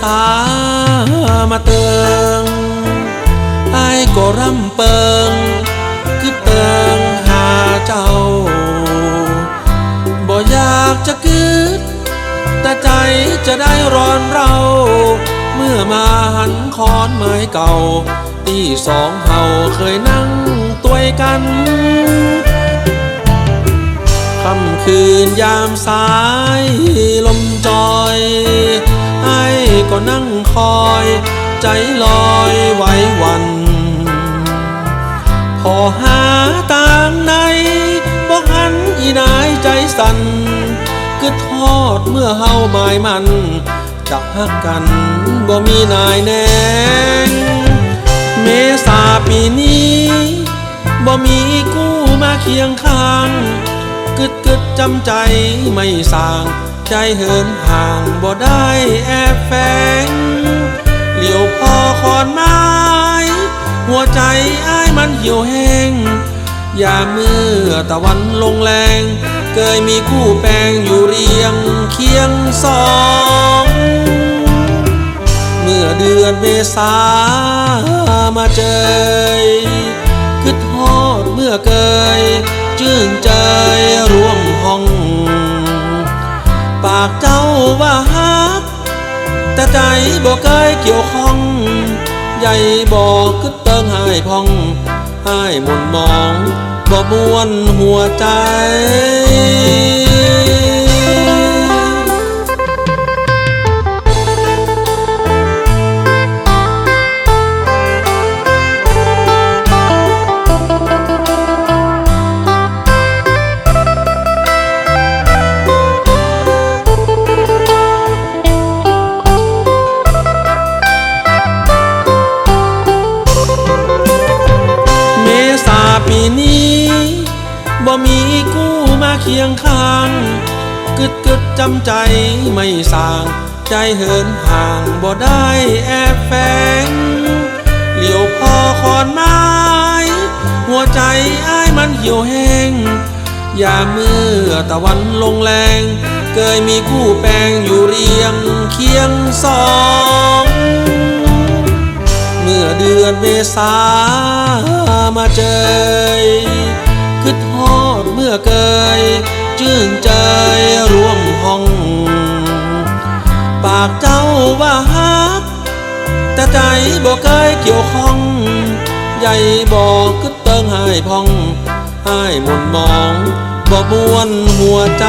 ษามาเติงไอ้ก็รำเปิง คือเติงหาเจ้า บ่อยากจะกึดแต่ใจจะได้ร้อนเรา เมื่อมาหันคอนไม้เก่า ที่สองเฮาเคยนั่งตัวยกันค่ำคืนยามสายลมจอย ก็นั่งคอย ใจลอยไหววัน พอหาต่างในบอกหันอีนายใจสั่นคือทอดเมื่อเฮาหมายมันจะหักกันบ่มีนายแนงเมษาปีนี้บ่มีกู้มาเคียงข้างกึดกึดจำใจไม่สร้าง ใจเหินห่างบ่ได้แอบแฝงเหลียวพอคอนไม้ หัวใจอ้ายมันเหี่ยวแห้งอย่าเมื่อตะวันลงแรง เคยมีคู่แปลงอยู่เรียงเคียงสอง เมื่อเดือนเมษามาเจยคือทอดเมื่อเกยจื่นใจร่ากเจ้าว่าฮัก แต่ใจบอกเคยเกี่ยวข้อง ใหญ่บอกคือเติงหายพองหายหมุนมองบ่มวนหัวใจ มีกู้มาเคียงข้างกึดกึดจำใจไม่สางใจเหินห่างบ่ได้แอบแฝงเหลียวพอคอนไม้หัวใจอ้ายมันเหี่ยวแห้งย่าเมื่อตะวันลงแรงเคยมีคู่แปลงอยู่เรียงเคียงสองเมื่อเดือนเมษามาเจยคือทอ มื่อเกยจื่นใจร่วมห้อง ปากเจ้าว่าฮัก แต่ใจบอกเคยเกี่ยวข้อง ใหญ่บอกคือเติงหายพองหายหมุนมอง บ่มวนหัวใจ